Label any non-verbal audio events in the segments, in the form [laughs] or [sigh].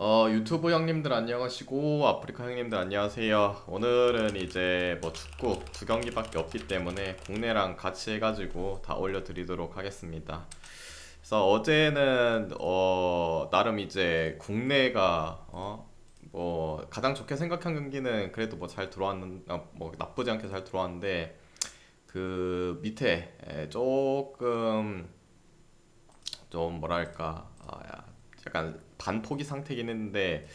어, 유튜브 형님들 안녕하시고 아프리카 형님들 안녕하세요. 오늘은 이제 뭐 축구 두 경기밖에 없기 때문에 국내랑 같이 해가지고 다 올려드리도록 하겠습니다. 그래서 어제는 어, 나름 이제 국내가 어, 뭐 가장 좋게 생각한 경기는 그래도 뭐 잘 들어왔는 아, 뭐 나쁘지 않게 잘 들어왔는데 그 밑에 에, 조금 좀 뭐랄까 아, 야, 약간 반포기 상태긴 했는데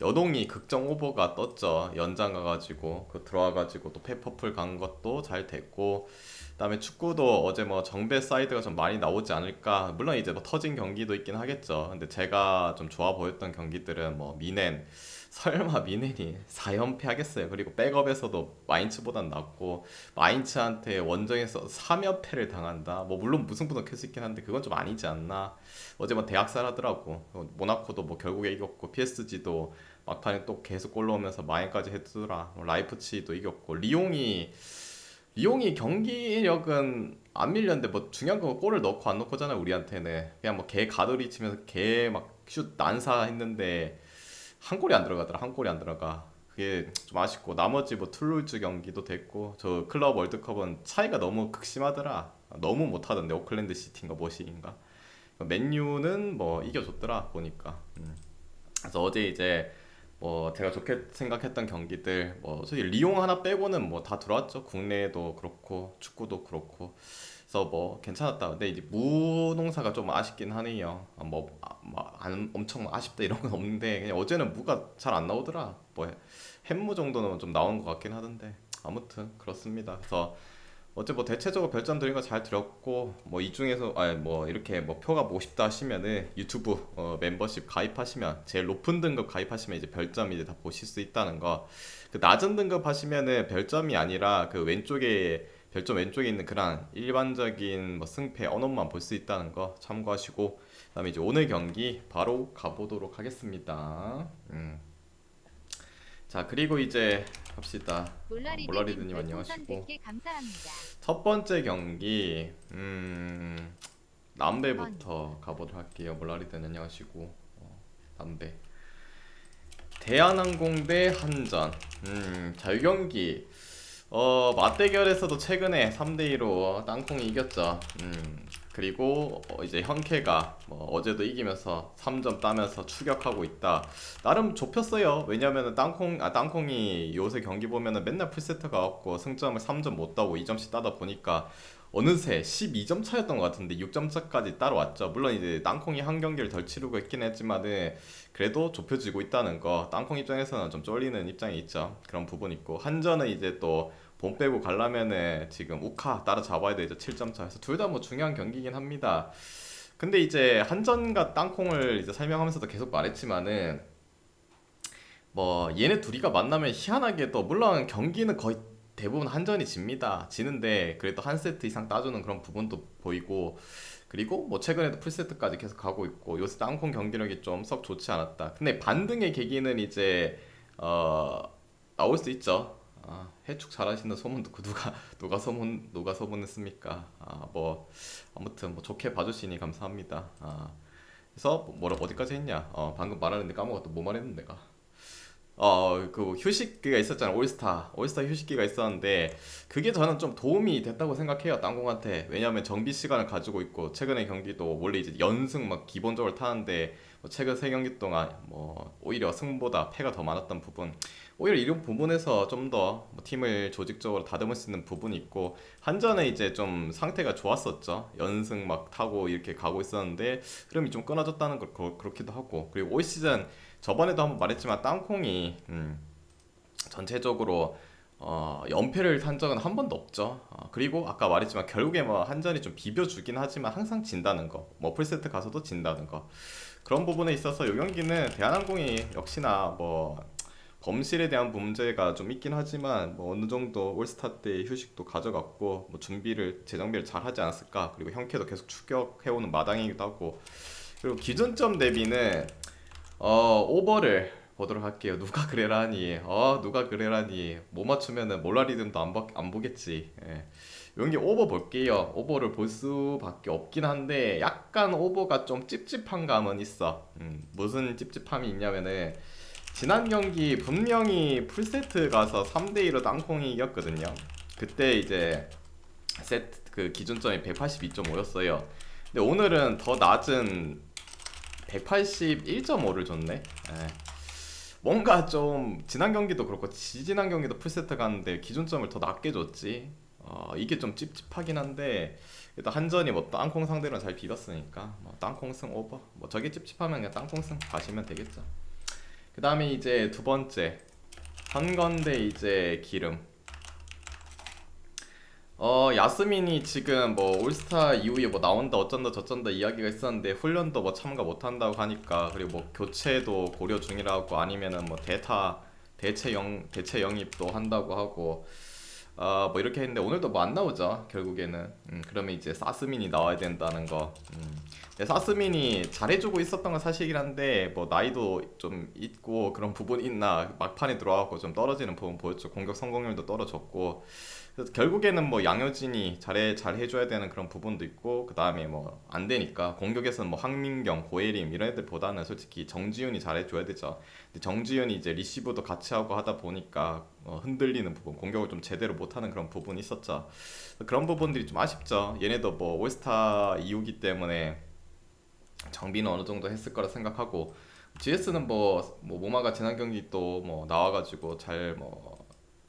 여동이 극정 오버가 떴죠. 연장 가가지고 그 들어와가지고 또 페퍼풀 간 것도 잘 됐고 그다음에 축구도 어제 뭐 정배 사이드가 좀 많이 나오지 않을까. 물론 이제 뭐 터진 경기도 있긴 하겠죠. 근데 제가 좀 좋아 보였던 경기들은 뭐 미넨 설마 미넨이 4연패 하겠어요? 그리고 백업에서도 마인츠보단 낫고 마인츠한테 원정에서 3연패를 당한다? 뭐 물론 무승부도 캘수 있긴 한데 그건 좀 아니지 않나? 어제 뭐 대학살 하더라고. 어, 모나코도 뭐 결국에 이겼고 PSG도 막판에 또 계속 골 넣으면서 마인까지 했더라. 뭐 라이프치히도 이겼고. 리옹이 리옹이 경기력은 안 밀렸는데 뭐 중요한 건 골을 넣고 안 넣고잖아 우리한테는. 그냥 뭐 개 가돌이 치면서 개 막 슛 난사 했는데 한 골이 안 들어가더라 한 골이 안 들어가 그게 좀 아쉽고 나머지 뭐 툴루즈 경기도 됐고 저 클럽 월드컵은 차이가 너무 극심하더라 너무 못하던데 오클랜드 시티인가 뭐시인가 맨유는 뭐 이겨줬더라 보니까. 음. 그래서 어제 이제 뭐 제가 좋게 생각했던 경기들 뭐 솔직히 리옹 하나 빼고는 뭐 다 들어왔죠. 국내도 그렇고 축구도 그렇고. 그래서 뭐 괜찮았다. 근데 이제 무농사가 좀 아쉽긴 하네요. 아, 뭐, 아, 뭐 안, 엄청 아쉽다 이런 건 없는데 그냥 어제는 무가 잘 안 나오더라. 뭐 햄무 정도는 좀 나온 것 같긴 하던데 아무튼 그렇습니다. 그래서 어째 뭐 대체적으로 별점 드린 거잘 들었고 뭐 이 중에서 아니 뭐 이렇게 뭐 표가 보고 싶다 하시면은 유튜브 어, 멤버십 가입하시면 제일 높은 등급 가입하시면 이제 별점 이제 다 보실 수 있다는 거. 그 낮은 등급 하시면은 별점이 아니라 그 왼쪽에 별점 왼쪽에 있는 그런 일반적인 뭐 승패 언어만 볼 수 있다는 거 참고하시고 그다음에 이제 오늘 경기 바로 가보도록 하겠습니다. 음. 자 그리고 이제 갑시다. 몰라리드님 몰라리드님 안녕하시고 100개 감사합니다. 첫 번째 경기 음 남배부터 가보도록 할게요. 몰라리든 안녕하시고 어, 남배 대한항공 대 한전 음자 이 경기 어 맞대결에서도 최근에 3대 2로 땅콩이 이겼죠. 음 그리고 어, 이제 현케가 뭐 어제도 이기면서 3점 따면서 추격하고 있다. 나름 좁혔어요. 왜냐면은 땅콩 아 땅콩이 요새 경기 보면은 맨날 풀세트가 없고 승점을 3점 못 따고 2점씩 따다 보니까 어느새 12점 차였던 것 같은데 6점 차까지 따라왔죠. 물론 이제 땅콩이 한 경기를 덜 치르고 있긴 했지만은 그래도 좁혀지고 있다는 거 땅콩 입장에서는 좀 쫄리는 입장이 있죠. 그런 부분 있고 한전은 이제 또 본 빼고 가려면은 지금 우카 따라잡아야 되죠. 7점 차에서 둘 다 뭐 중요한 경기긴 합니다. 근데 이제 한전과 땅콩을 이제 설명하면서도 계속 말했지만은 뭐 얘네 둘이가 만나면 희한하게도 물론 경기는 거의 대부분 한전이 집니다. 지는데 그래도 한 세트 이상 따주는 그런 부분도 보이고 그리고 뭐 최근에도 풀세트까지 계속 가고 있고 요새 땅콩 경기력이 좀 썩 좋지 않았다. 근데 반등의 계기는 이제 어 나올 수 있죠. 아, 해축 잘하시는 소문 듣고 누가 [laughs] 누가 소문 누가 소문했습니까? 아, 뭐 아무튼 뭐 좋게 봐주시니 감사합니다. 아, 그래서 뭐라 어디까지 했냐? 어, 방금 말하는데 까먹었다. 뭐 말했는데 내가. 어, 그 휴식기가 있었잖아. 올스타. 올스타 휴식기가 있었는데 그게 저는 좀 도움이 됐다고 생각해요. 땅콩한테. 왜냐하면 정비 시간을 가지고 있고 최근의 경기도 원래 이제 연승 막 기본적으로 타는데 뭐 최근 세 경기 동안 뭐 오히려 승보다 패가 더 많았던 부분. 오히려 이런 부분에서 좀더뭐 팀을 조직적으로 다듬을 수 있는 부분이 있고 한전은 이제 좀 상태가 좋았었죠. 연승 막 타고 이렇게 가고 있었는데 흐름이 좀 끊어졌다는 걸 그- 그렇기도 하고 그리고 올 시즌 저번에도 한번 말했지만 땅콩이 음, 전체적으로 어, 연패를 한 적은 한 번도 없죠. 어, 그리고 아까 말했지만 결국에 뭐 한전이 좀 비벼주긴 하지만 항상 진다는 거. 뭐 풀세트 가서도 진다는 거. 그런 부분에 있어서 이 경기는 대한항공이 역시나 뭐 범실에 대한 문제가 좀 있긴 하지만 뭐 어느 정도 올스타 때 휴식도 가져갔고 뭐 준비를 재정비를 잘 하지 않았을까. 그리고 형캐도 계속 추격해오는 마당이기도 하고 그리고 기준점 대비는 어, 오버를 보도록 할게요. 누가 그래라니? 어, 누가 그래라니? 못 맞추면은 몰라리듬도 안, 보, 안 보겠지. 예. 여기 오버 볼게요. 오버를 볼 수밖에 없긴 한데 약간 오버가 좀 찝찝한 감은 있어. 음, 무슨 찝찝함이 있냐면은 지난 경기 분명히 풀세트 가서 3대 2로 땅콩이 이겼거든요. 그때 이제 세트 그 기준점이 182.5였어요. 근데 오늘은 더 낮은 181.5를 줬네. 예. 뭔가 좀 지난 경기도 그렇고 지지난 경기도 풀세트 갔는데 기준점을 더 낮게 줬지. 어, 이게 좀 찝찝하긴 한데 일단 한전이 뭐 땅콩 상대로 잘 비겼으니까 뭐 땅콩 승 오버. 뭐 저게 찝찝하면 그냥 땅콩 승 가시면 되겠죠. 그 다음에 이제 두 번째 한건대 이제 기름. 어 야스민이 지금 뭐 올스타 이후에 뭐 나온다 어쩐다 저쩐다 이야기가 있었는데 훈련도 뭐 참가 못한다고 하니까 그리고 뭐 교체도 고려 중이라고 아니면은 뭐 대타 대체 영 대체 영입도 한다고 하고 어뭐 이렇게 했는데 오늘도 뭐 안 나오죠 결국에는. 음, 그러면 이제 사스민이 나와야 된다는 거. 음. 근데 사스민이 잘해주고 있었던 건 사실이긴 한데 뭐 나이도 좀 있고 그런 부분이 있나 막판에 들어와갖고 좀 떨어지는 부분 보였죠. 공격 성공률도 떨어졌고 그래서 결국에는 뭐 양효진이 잘해 잘 해줘야 되는 그런 부분도 있고 그 다음에 뭐 안 되니까 공격에서는 뭐 황민경, 고예림 이런 애들보다는 솔직히 정지훈이 잘해줘야 되죠. 근데 정지훈이 이제 리시브도 같이 하고 하다 보니까 어, 흔들리는 부분, 공격을 좀 제대로 못하는 그런 부분이 있었죠. 그런 부분들이 좀 아쉽죠. 얘네도 뭐 올스타 이후기 때문에 정비는 어느 정도 했을 거라 생각하고 GS는 뭐, 뭐 모마가 지난 경기 또 뭐 나와가지고 잘뭐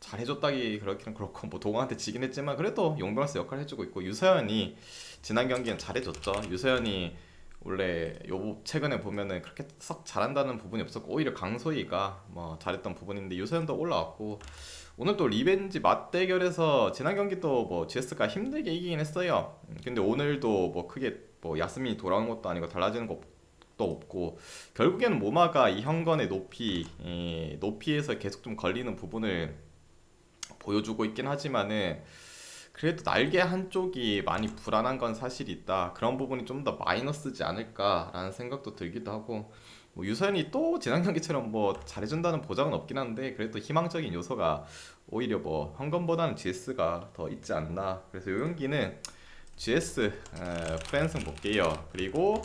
잘 해줬다기 그렇기는 그렇고 뭐 도강한테 지긴 했지만 그래도 용병스 역할 해주고 있고 유서연이 지난 경기는 잘해줬죠. 유서연이 원래 요 최근에 보면은 그렇게 썩 잘한다는 부분이 없었고 오히려 강소희가 뭐 잘했던 부분인데 유서연도 올라왔고 오늘 또 리벤지 맞대결에서 지난 경기 또뭐 GS가 힘들게 이기긴 했어요. 음, 근데 오늘도 뭐 크게 뭐 야스민이 돌아온 것도 아니고 달라지는 것도 없고 결국에는 모마가 이 현건의 높이 이 높이에서 계속 좀 걸리는 부분을 보여주고 있긴 하지만은 그래도 날개 한쪽이 많이 불안한 건 사실이 있다. 그런 부분이 좀 더 마이너스지 않을까라는 생각도 들기도 하고 뭐 유선이 또 지난 경기처럼 뭐 잘해준다는 보장은 없긴 한데 그래도 희망적인 요소가 오히려 뭐 현건보다는 GS가 더 있지 않나. 그래서 이 경기는 GS 에, 프랜승 볼게요. 그리고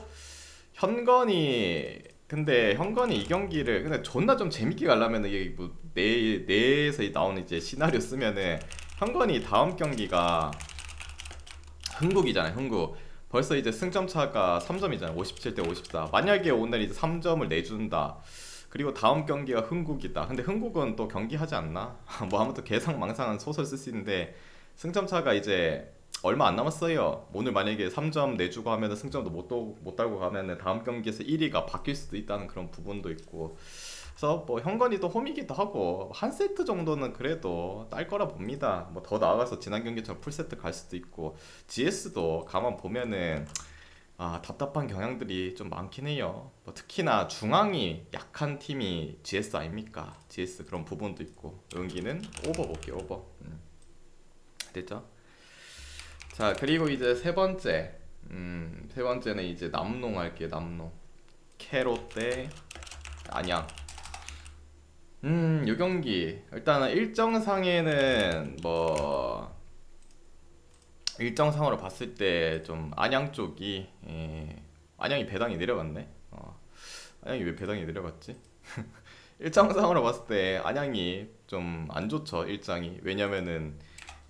현건이 근데 현건이 이 경기를 근데 존나 좀 재밌게 가려면 이게 뭐 내 내에서 나오는 이제 시나리오 쓰면은 현건이 다음 경기가 흥국이잖아요. 흥국. 벌써 이제 승점 차가 3점이잖아요. 57대 54. 만약에 오늘 이제 3점을 내준다. 그리고 다음 경기가 흥국이다. 근데 흥국은 또 경기하지 않나? [laughs] 뭐 아무튼 개상망상한 소설 쓸 수 있는데 승점 차가 이제 얼마 안 남았어요. 오늘 만약에 3점 내주고 하면 승점도 못, 도, 못 달고 가면 다음 경기에서 1위가 바뀔 수도 있다는 그런 부분도 있고 그래서 뭐 현건이도 홈이기도 하고 한 세트 정도는 그래도 딸 거라 봅니다. 뭐 더 나아가서 지난 경기처럼 풀 세트 갈 수도 있고 GS도 가만 보면은 아 답답한 경향들이 좀 많긴 해요. 뭐 특히나 중앙이 약한 팀이 GS 아닙니까? GS 그런 부분도 있고 여기는 오버 볼게요 오버. 음. 됐죠? 자 그리고 이제 세 번째. 음, 세 번째는 이제 남농 할게요 남농. 캐롯 대 안양. 음, 요 경기. 일단은 일정상에는 뭐 일정상으로 봤을 때 좀 안양 쪽이 예, 안양이 배당이 내려갔네. 어, 안양이 왜 배당이 내려갔지? [laughs] 일정상으로 봤을 때 안양이 좀 안 좋죠 일정이. 왜냐면은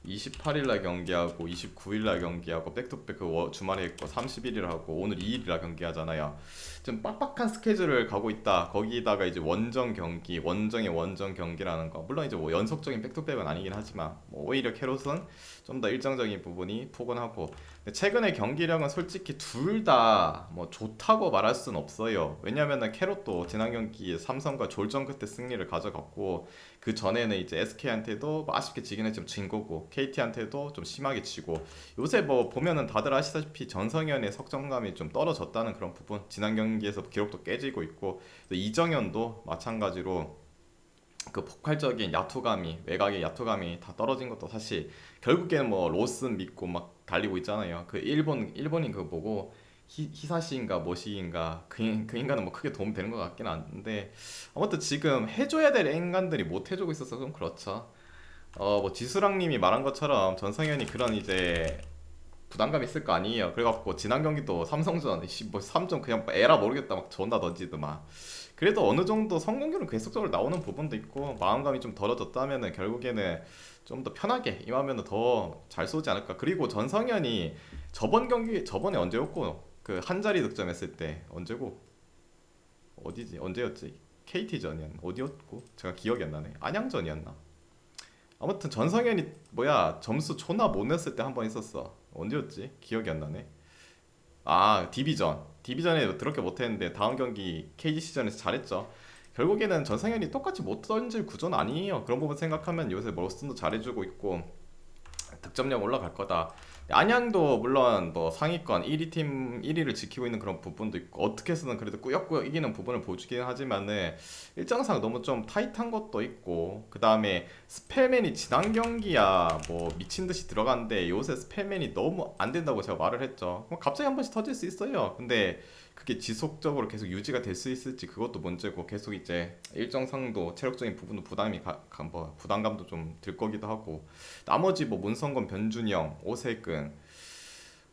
28일날 경기하고 29일날 경기하고 백투백 그 주말에 있고 30일이라 하고 오늘 2일이라 경기하잖아요. 좀 빡빡한 스케줄을 가고 있다. 거기다가 이제 원정 경기, 원정의 원정 경기라는 거. 물론 이제 뭐 연속적인 백투백은 아니긴 하지만 뭐 오히려 캐롯은 좀 더 일정적인 부분이 포근하고 최근의 경기력은 솔직히 둘 다 뭐 좋다고 말할 수는 없어요. 왜냐면은 캐롯도 지난 경기에 삼성과 졸전 끝에 승리를 가져갔고 그 전에는 이제 SK한테도 뭐 아쉽게 지긴 했지만 진 거고 KT한테도 좀 심하게 지고 요새 뭐 보면은 다들 아시다시피 전성현의 석정감이 좀 떨어졌다는 그런 부분 지난 경기에서 기록도 깨지고 있고 이정현도 마찬가지로 그 폭발적인 야투감이 외곽의 야투감이 다 떨어진 것도 사실 결국에는 뭐 로슨 믿고 막 달리고 있잖아요. 그 일본 일본인 그거 보고 히, 히사시인가 뭐시인가 그, 인- 그 인간은 뭐 크게 도움 되는 것 같긴 한데 아무튼 지금 해줘야 될 인간들이 못 해주고 있어서 좀 그렇죠. 어뭐 지수랑님이 말한 것처럼 전성현이 그런 이제 부담감 있을 거 아니에요. 그래갖고 지난 경기도 삼성전 뭐 3점 그냥 에라 모르겠다 막 존나 던지더만. 그래도 어느 정도 성공률은 계속적으로 나오는 부분도 있고 마음감이 좀 덜어졌다면은 결국에는 좀 더 편하게 임하면은 더 잘 쏘지 않을까. 그리고 전성현이 저번 경기 저번에 언제였고 그 한 자리 득점했을 때 언제고? 어디지? 언제였지? KT전이었나? 어디였고? 제가 기억이 안 나네. 안양전이었나? 아무튼 전성현이 뭐야 점수 존나 못 냈을 때 한 번 있었어. 언제였지? 기억이 안 나네. 아 디비전. 디비전에 그렇게 못했는데 다음 경기 KG 시전에서 잘했죠. 결국에는 전성현이 똑같이 못 던질 구조는 아니에요. 그런 부분 생각하면 요새 머스턴도 잘해주고 있고 득점력 올라갈 거다. 안양도 물론 뭐 상위권 1위 팀 1위를 지키고 있는 그런 부분도 있고 어떻게 해서는 그래도 꾸역꾸역 이기는 부분을 보여주긴 하지만은 일정상 너무 좀 타이트한 것도 있고 그 다음에 스펠맨이 지난 경기야 뭐 미친 듯이 들어갔는데 요새 스펠맨이 너무 안 된다고 제가 말을 했죠. 뭐 갑자기 한 번씩 터질 수 있어요. 근데 그게 지속적으로 계속 유지가 될 수 있을지 그것도 문제고 계속 이제 일정 상도 체력적인 부분도 부담이 가, 가- 뭐 부담감도 좀 들 거기도 하고 나머지 뭐 문성건, 변준영, 오세근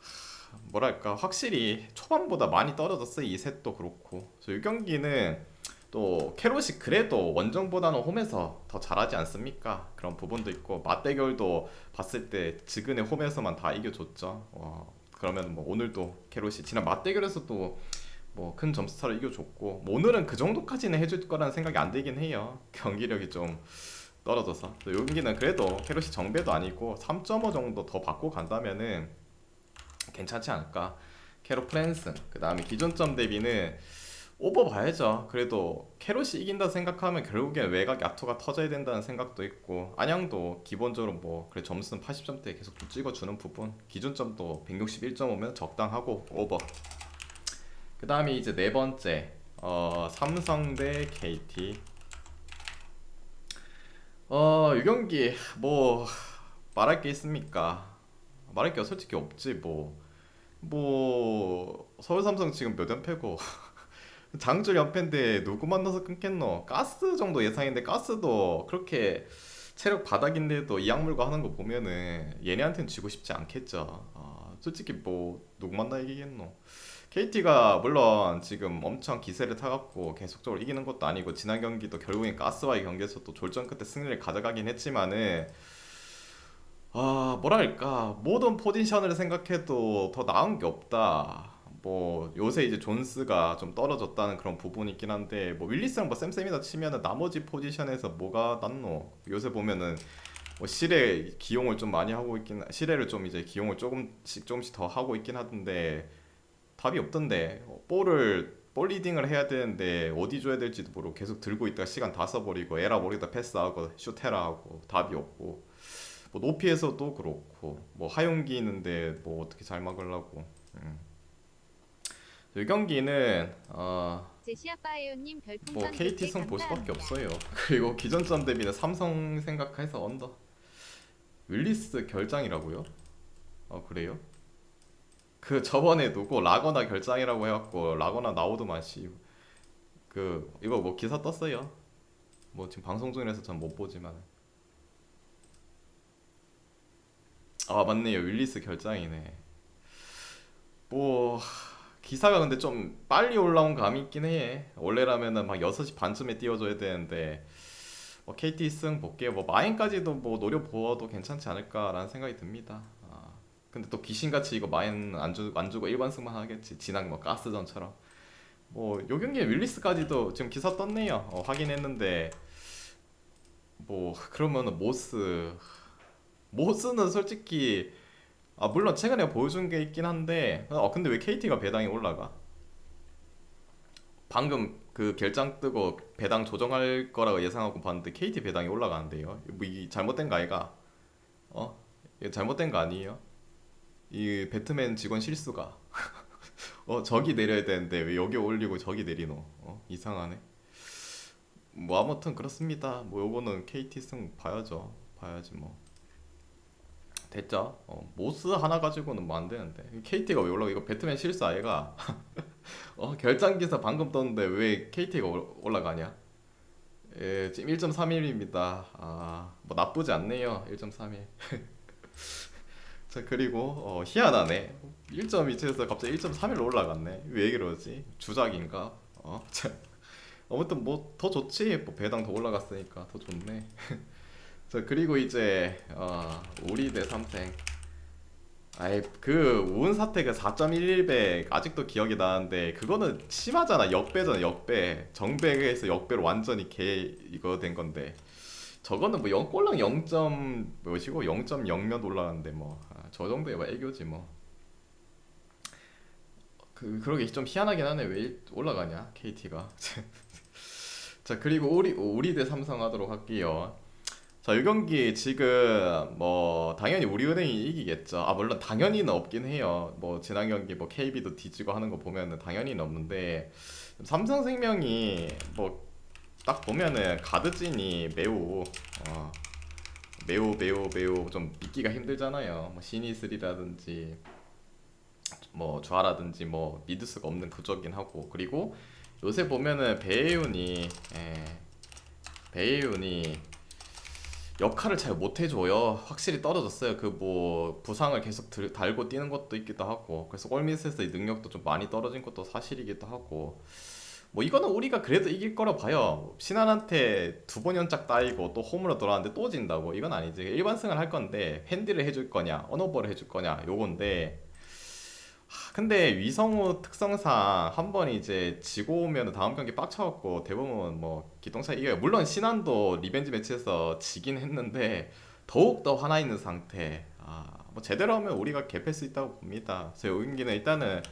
하, 뭐랄까 확실히 초반보다 많이 떨어졌어요 이 셋도 그렇고 그래서 이 경기는 또 캐롯이 그래도 원정보다는 홈에서 더 잘하지 않습니까? 그런 부분도 있고 맞대결도 봤을 때 지근의 홈에서만 다 이겨줬죠. 어, 그러면 뭐 오늘도 캐롯이 지난 맞대결에서도 뭐큰 점수 차로 이겨줬고 뭐 오늘은 그 정도까지는 해줄 거라는 생각이 안 들긴 해요. 경기력이 좀 떨어져서 또 여기는 그래도 캐롯이 정배도 아니고 3.5 정도 더 받고 간다면은 괜찮지 않을까. 캐롯 프랜슨 그 다음에 기존점 대비는 오버 봐야죠. 그래도 캐롯이 이긴다 생각하면 결국엔 외곽 야투가 터져야 된다는 생각도 있고 안양도 기본적으로 뭐 그래 점수는 80점대 계속 좀 찍어주는 부분 기준점도 161.5면 적당하고 오버 그 다음에 이제 네 번째 어, 삼성 대 KT 어, 이 경기 뭐 말할 게 있습니까? 말할 게 솔직히 없지 뭐. 뭐 서울 삼성 지금 몇 연패고 [laughs] 장줄 연패인데 누구 만나서 끊겠노? 가스 정도 예상인데 가스도 그렇게 체력 바닥인데도 이 약물과 하는 거 보면은 얘네한테는 지고 싶지 않겠죠. 아, 솔직히 뭐 누구 만나 이기겠노? KT가 물론 지금 엄청 기세를 타갖고 계속적으로 이기는 것도 아니고 지난 경기도 결국엔 가스와의 경기에서 또 졸전 끝에 승리를 가져가긴 했지만은 아 뭐랄까 모든 포지션을 생각해도 더 나은 게 없다. 뭐 요새 이제 존스가 좀 떨어졌다는 그런 부분이 있긴 한데 뭐 윌리스랑 뭐 쌤쌤이다 치면은 나머지 포지션에서 뭐가 낫노? 요새 보면은 뭐 실에 기용을 좀 많이 하고 있긴 실에를 좀 이제 기용을 조금씩 조금씩 더 하고 있긴 하던데 답이 없던데 어, 볼을 볼 리딩을 해야 되는데 어디 줘야 될지도 모르고 계속 들고 있다가 시간 다 써버리고 에라 모르겠다 패스하고 슛해라 하고 답이 없고 뭐 높이에서도 그렇고 뭐 하용기 있는데 뭐 어떻게 잘 막으려고 음. 이 경기는 어, 뭐 100개 KT 승 볼 수밖에. 없어요. [laughs] 그리고 기존점 대비는 삼성 생각해서 언더. 윌리스 결장이라고요? 어 그래요? 그 저번에 누구 라거나 결장이라고 해갖고 라거나 나오더만 씨. 그 이거 뭐 기사 떴어요. 뭐 지금 방송 중이라서 전 못 보지만. 아 맞네요. 윌리스 결장이네. 뭐 기사가 근데 좀 빨리 올라온 감이 있긴 해. 원래라면은 막 6시 반쯤에 띄워줘야 되는데 뭐 KT 승 볼게요. 뭐 마인까지도 뭐 노려 보아도 괜찮지 않을까라는 생각이 듭니다. 아, 근데 또 귀신같이 이거 마인 안, 주, 안 주고 일반 승만 하겠지. 지난 뭐 가스전처럼. 뭐요 경기에 윌리스까지도 지금 기사 떴네요. 어, 확인했는데 뭐 그러면은 모스 모스는 솔직히 아 물론 최근에 보여준 게 있긴 한데 어 근데 왜 KT가 배당이 올라가? 방금 그 결장 뜨고 배당 조정할 거라고 예상하고 봤는데 KT 배당이 올라가는데요. 뭐이 잘못된 거 아이가? 어? 이거 잘못된 거 아니에요? 이 배트맨 직원 실수가 [laughs] 어 저기 내려야 되는데 왜 여기 올리고 저기 내리노? 어 이상하네. 뭐 아무튼 그렇습니다. 뭐 요거는 KT 승 봐야죠. 봐야지 뭐. 됐죠. 어, 모스 하나 가지고는 뭐 안 되는데. KT가 왜 올라가? 이거 배트맨 실수 아이가? [laughs] 어, 결장기사 방금 떴는데 왜 KT가 올라가냐? 예, 지금 1.31입니다. 아, 뭐 나쁘지 않네요. 1.31. [laughs] 자, 그리고 어, 희한하네. 1.27에서 갑자기 1.31로 올라갔네. 왜 그러지? 주작인가? 어, 자, 아무튼 뭐 더 좋지. 뭐 배당 더 올라갔으니까 더 좋네. [laughs] 자, 그리고 이제 어, 우리 대 삼성. 아이 그 우은 사태가 4.11배 아직도 기억이 나는데 그거는 심하잖아 역배잖아 역배 정배에서 역배로 완전히 개 이거 된 건데 저거는 뭐 0꼴랑 0. 뭐시고 0.0몇 올라갔는데 뭐 저 정도에 뭐 애교지 뭐. 그 그러게 좀 희한하긴 하네 왜 일- 올라가냐 KT가. [laughs] 자 그리고 우리 우리 대 삼성 하도록 할게요. 자, 이 경기 지금 뭐 당연히 우리은행이 이기겠죠. 아 물론 당연히는 없긴 해요. 뭐 지난 경기 뭐 KB도 뒤지고 하는 거 보면은 당연히는 없는데 삼성생명이 뭐 딱 보면은 가드진이 매우 어, 매우 매우 매우 좀 믿기가 힘들잖아요. 뭐 시니스리라든지 뭐 좌라든지 뭐 믿을 수가 없는 구조긴 하고 그리고 요새 보면은 배혜윤이 예, 배혜윤이 역할을 잘 못 해줘요. 확실히 떨어졌어요. 그 뭐 부상을 계속 들, 달고 뛰는 것도 있기도 하고 그래서 골밑에서의 능력도 좀 많이 떨어진 것도 사실이기도 하고 뭐 이거는 우리가 그래도 이길 거라 봐요. 신한한테 두 번 연짝 따이고 또 홈으로 돌아왔는데 또 진다고 이건 아니지. 일반승을 할 건데 핸디를 해줄 거냐, 언어버를 해줄 거냐 요건데 하, 근데 위성우 특성상 한 번 이제 지고 오면 다음 경기 빡쳐갖고 대부분 뭐 기동차 이겨요. 물론 신한도 리벤지 매치에서 지긴 했는데 더욱 더 화나 있는 상태. 아, 뭐 제대로 하면 우리가 개패 수 있다고 봅니다. 그래서 이 경기는 일단은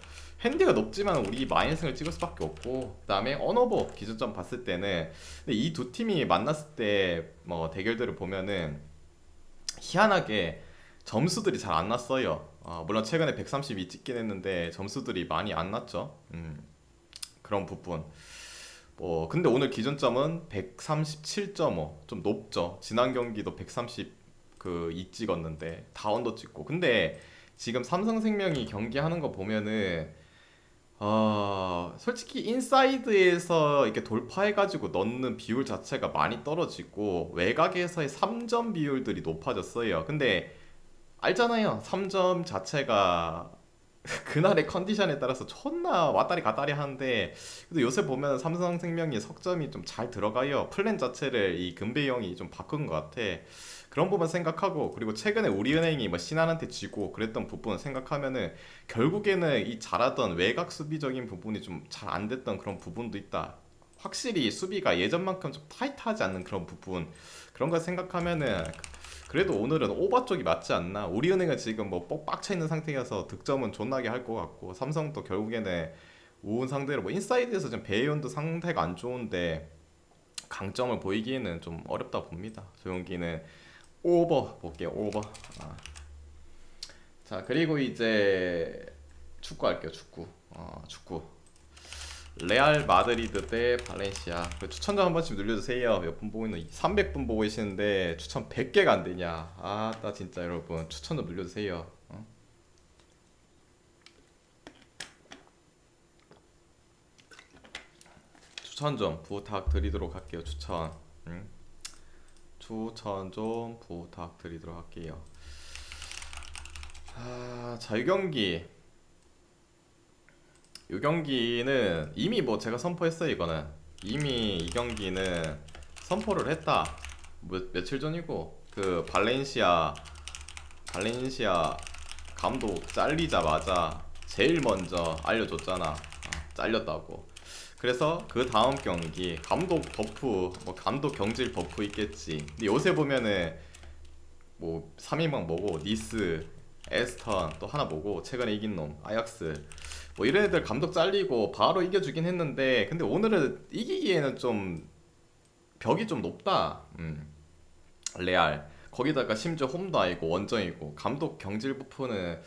핸디가 높지만 우리 마이너스를 찍을 수밖에 없고 그다음에 언어버 기준점 봤을 때는 근데 이 두 팀이 만났을 때 뭐 대결들을 보면은 희한하게 점수들이 잘 안 났어요. 아, 물론 최근에 132 찍긴 했는데 점수들이 많이 안 났죠. 음, 그런 부분. 뭐 근데 오늘 기준점은 137.5, 좀 높죠. 지난 경기도 130그2 찍었는데 다 언더 찍고. 근데 지금 삼성생명이 경기하는 거 보면은 어, 솔직히 인사이드에서 이렇게 돌파해가지고 넣는 비율 자체가 많이 떨어지고 외곽에서의 3점 비율들이 높아졌어요. 근데 알잖아요. 3점 자체가 [laughs] 그날의 컨디션에 따라서 존나 왔다리 갔다리 하는데 근데 요새 보면 삼성생명이 석점이 좀 잘 들어가요. 플랜 자체를 이 금배 형이 좀 바꾼 것 같아. 그런 부분 생각하고 그리고 최근에 우리은행이 뭐 신한한테 지고 그랬던 부분 생각하면은 결국에는 이 잘하던 외곽 수비적인 부분이 좀 잘 안 됐던 그런 부분도 있다. 확실히 수비가 예전만큼 좀 타이트하지 않는 그런 부분 그런 걸 생각하면은 그래도 오늘은 오버 쪽이 맞지 않나? 우리은행은 지금 뭐 뻑빡차 있는 상태여서 득점은 존나게 할 것 같고 삼성도 결국에는 우운 상대로 뭐 인사이드에서 좀 배현도 상태가 안 좋은데 강점을 보이기에는 좀 어렵다 봅니다. 조용기는 오버 볼게요. 오버. 아. 자 그리고 이제 축구 할게요. 축구. 어, 축구. 레알 마드리드 대 발렌시아. 그 추천자 한 번씩 눌러주세요. 몇 분 보고 있는 300분 보고 계시는데 추천 100개가 안 되냐? 아, 나 진짜 여러분 추천 좀 눌러주세요. 어? 추천 좀 부탁드리도록 할게요. 추천. 응? 추천 좀 부탁드리도록 할게요. 아, 자, 이 경기. 이 경기는 이미 뭐 제가 선포했어요, 이거는. 이미 이 경기는 선포를 했다. 몇, 며칠 전이고. 그 발렌시아 발렌시아 감독 잘리자마자 제일 먼저 알려줬잖아. 어, 잘렸다고. 그래서 그 다음 경기 감독 버프 뭐 감독 경질 버프 있겠지. 근데 요새 보면은 뭐 3인방 뭐고 니스, 에스턴 또 하나 뭐고 최근에 이긴 놈 아약스 뭐 이런 애들 감독 잘리고 바로 이겨주긴 했는데 근데 오늘은 이기기에는 좀 벽이 좀 높다. 음. 레알 거기다가 심지어 홈도 아니고 원정이고 감독 경질 버프는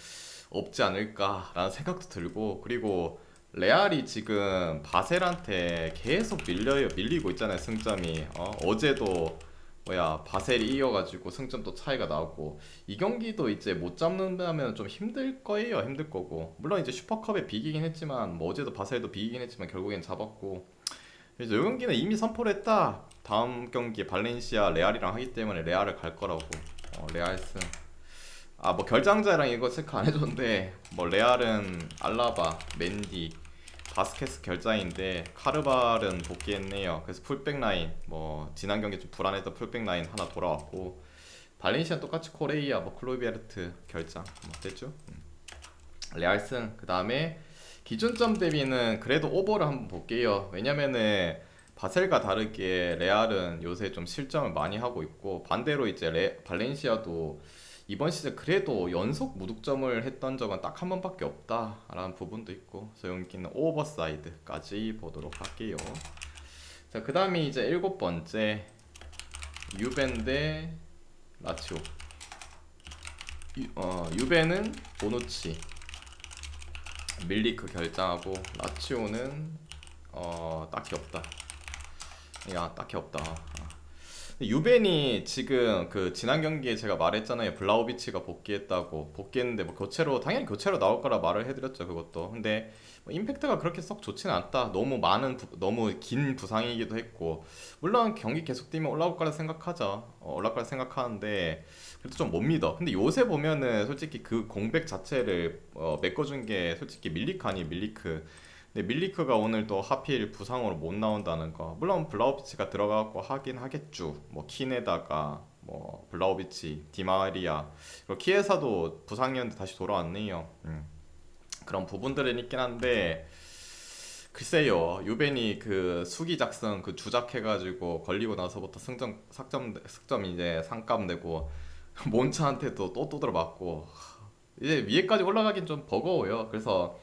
없지 않을까라는 생각도 들고 그리고 레알이 지금 바셀한테 계속 밀려요 밀리고 있잖아요 승점이 어, 어제도 뭐야 바셀이 이겨가지고 승점도 차이가 나고 이 경기도 이제 못 잡는다면 좀 힘들 거예요 힘들 거고. 물론 이제 슈퍼컵에 비기긴 했지만 뭐 어제도 바셀도 비기긴 했지만 결국엔 잡았고. 이제 이 경기는 이미 선포를 했다. 다음 경기 발렌시아 레알이랑 하기 때문에 레알을 갈 거라고. 어, 레알 승 아 뭐 결장자랑 이거 체크 안 해줬는데 뭐 레알은 알라바 맨디 바스케스 결자인데 카르발은 복귀했네요. 그래서 풀백 라인 뭐 지난 경기 좀 불안했던 풀백 라인 하나 돌아왔고 발렌시아 똑같이 코레이아 뭐 클로이베르트 결장 뭐 됐죠. 음. 레알슨 그 다음에 기준점 대비는 그래도 오버를 한번 볼게요. 왜냐면은 바셀과 다르게 레알은 요새 좀 실점을 많이 하고 있고 반대로 이제 레, 발렌시아도 이번 시즌 그래도 연속 무득점을 했던 적은 딱 한 번밖에 없다라는 부분도 있고 여기는 오버사이드까지 보도록 할게요. 자, 그 다음에 이제 일곱 번째 유벤 대 라치오. 유, 어, 유벤은 보누치, 밀리크 결장하고 라치오는 어, 딱히 없다. 야, 딱히 없다. 아. 유벤이 지금 그 지난 경기에 제가 말했잖아요. 블라우비치가 복귀했다고. 복귀했는데 뭐 교체로 당연히 교체로 나올 거라 말을 해드렸죠. 그것도. 근데 뭐 임팩트가 그렇게 썩 좋지는 않다. 너무 많은 부, 너무 긴 부상이기도 했고 물론 경기 계속 뛰면 올라올 거라 생각하죠. 어, 올라올 거라 생각하는데 그래도 좀 못 믿어. 근데 요새 보면은 솔직히 그 공백 자체를 어, 메꿔준 게 솔직히 밀리크 아니 밀리크. 근데 밀리크가 오늘 또 하필 부상으로 못 나온다는 거. 물론 블라우비치가 들어가고 하긴 하겠죠. 뭐 킨에다가 뭐 블라우비치 디마리아. 그리고 키에사도 부상이었는데 다시 돌아왔네요. 음. 그런 부분들은 있긴 한데 글쎄요. 유벤이 그 수기 작성 그 주작해가지고 걸리고 나서부터 승점 sak점 승점 이제 상값 내고 [laughs] 몬차한테도 또 두드려 맞고. 이제 위에까지 올라가긴 좀 버거워요. 그래서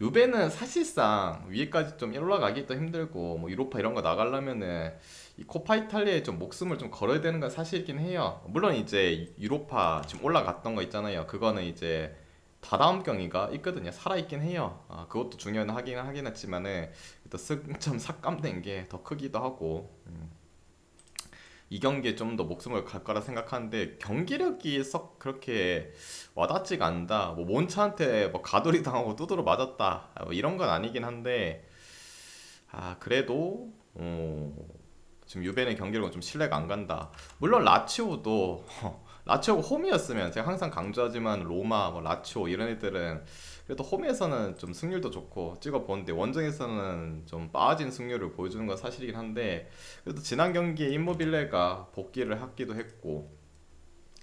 유베는 사실상 위에까지 좀 올라가기 도 힘들고 뭐 유로파 이런 거 나가려면은 이 코파 이탈리아에 좀 목숨을 좀 걸어야 되는 건 사실이긴 해요. 물론 이제 유로파 지금 올라갔던 거 있잖아요. 그거는 이제 다다음 경기가 있거든요. 살아있긴 해요. 아, 그것도 중요한 하긴 하긴 했지만은 또 승점 삭감된 게 더 크기도 하고 음. 이 경기에 좀 더 목숨을 갈 거라 생각하는데 경기력이 썩 그렇게 와닿지가 않다. 뭐 몬차한테 뭐 가돌이 당하고 두드러 맞았다. 뭐 이런 건 아니긴 한데 아 그래도 어, 지금 유벤의 경기력은 좀 신뢰가 안 간다. 물론 라치오도 [laughs] 라치오가 홈이었으면 제가 항상 강조하지만 로마, 뭐 라치오 이런 애들은 그래도 홈에서는 좀 승률도 좋고 찍어보는데 원정에서는 좀 빠진 승률을 보여주는 건 사실이긴 한데 그래도 지난 경기에 인모빌레가 복귀를 하기도 했고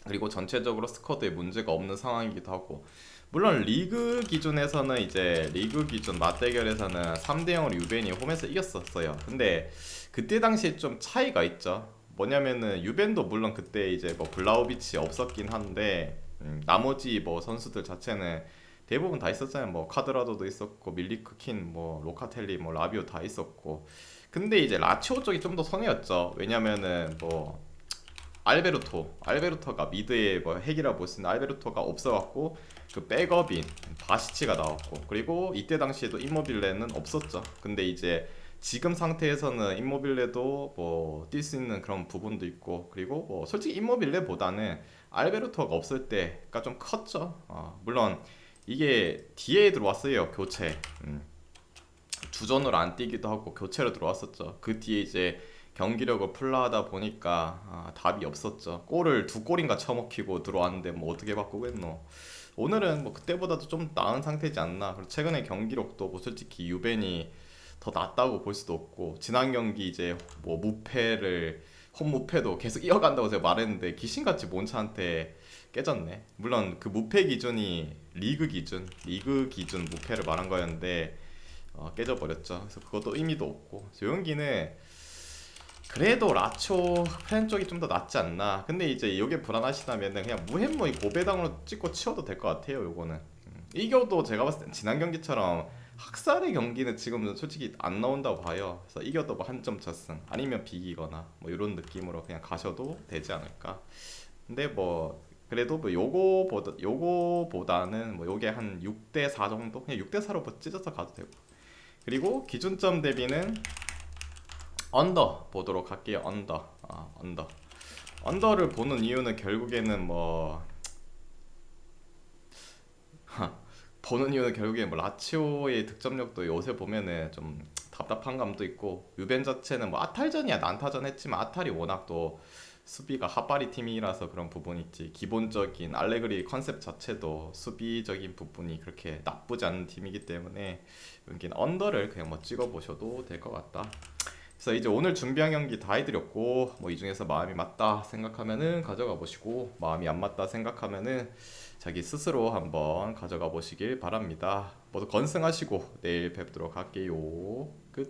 그리고 전체적으로 스쿼드에 문제가 없는 상황이기도 하고 물론 리그 기준에서는 이제 리그 기준 맞대결에서는 3대 0으로 유벤이 홈에서 이겼었어요. 근데 그때 당시에 좀 차이가 있죠. 뭐냐면은 유벤도 물론 그때 이제 뭐 블라우비치 없었긴 한데 음, 나머지 뭐 선수들 자체는 대부분 다 있었잖아요. 뭐 카드라도도 있었고 밀리크킨, 뭐 로카텔리, 뭐 라비오 다 있었고. 근데 이제 라치오 쪽이 좀더 손해였죠. 왜냐면은 뭐 알베르토, 알베르토가 미드에 뭐 핵이라 볼 수 있는 알베르토가 없어갖고 그 백업인 바시치가 나왔고 그리고 이때 당시에도 인모빌레는 없었죠. 근데 이제 지금 상태에서는 인모빌레도 뭐 뛸 수 있는 그런 부분도 있고 그리고 뭐 솔직히 인모빌레보다는 알베르토가 없을 때가 좀 컸죠. 어, 물론 이게 뒤에 들어왔어요 교체. 음. 주전으로 안 뛰기도 하고 교체로 들어왔었죠. 그 뒤에 이제 경기력을 풀라하다 보니까 아, 답이 없었죠. 골을 두 골인가 쳐먹히고 들어왔는데 뭐 어떻게 바꾸겠노? 오늘은 뭐 그때보다도 좀 나은 상태지 않나. 그리고 최근에 경기력도 뭐 솔직히 유벤이 더 낫다고 볼 수도 없고 지난 경기 이제 뭐 무패를 홈 무패도 계속 이어간다고 제가 말했는데 귀신같이 몬차한테 깨졌네. 물론 그 무패 기준이 리그 기준, 리그 기준 무패를 말한 거였는데 어, 깨져버렸죠. 그래서 그것도 의미도 없고 조용기는 그래도 라초 팬 쪽이 좀 더 낫지 않나. 근데 이제 이게 불안하시다면 그냥 무햄무이 고배당으로 찍고 치워도 될 것 같아요. 요거는 음. 이겨도 제가 봤을 땐 지난 경기처럼 학살의 경기는 지금 솔직히 안 나온다고 봐요. 그래서 이겨도 뭐 한점 쳤승 아니면 비기거나 뭐 이런 느낌으로 그냥 가셔도 되지 않을까. 근데 뭐 그래도 뭐 요거보다 요거보다는 뭐 요게 한 6대 4 정도? 그냥 6대 4로 뭐 찢어서 가도 되고. 그리고 기준점 대비는 언더 보도록 할게요. 언더. 아 언더. 언더를 보는 이유는 결국에는 뭐 보는 이유는 결국에 뭐 라치오의 득점력도 요새 보면은 좀 답답한 감도 있고 유벤 자체는 뭐 아탈전이야 난타전 했지만 아탈이 워낙 또 수비가 핫바리 팀이라서 그런 부분이 있지. 기본적인 알레그리 컨셉 자체도 수비적인 부분이 그렇게 나쁘지 않은 팀이기 때문에 여기는 언더를 그냥 뭐 찍어보셔도 될 것 같다. 그래서 이제 오늘 준비한 경기 다 해드렸고 뭐 이 중에서 마음이 맞다 생각하면은 가져가 보시고 마음이 안 맞다 생각하면은 자기 스스로 한번 가져가 보시길 바랍니다. 모두 건승하시고 내일 뵙도록 할게요. 끝.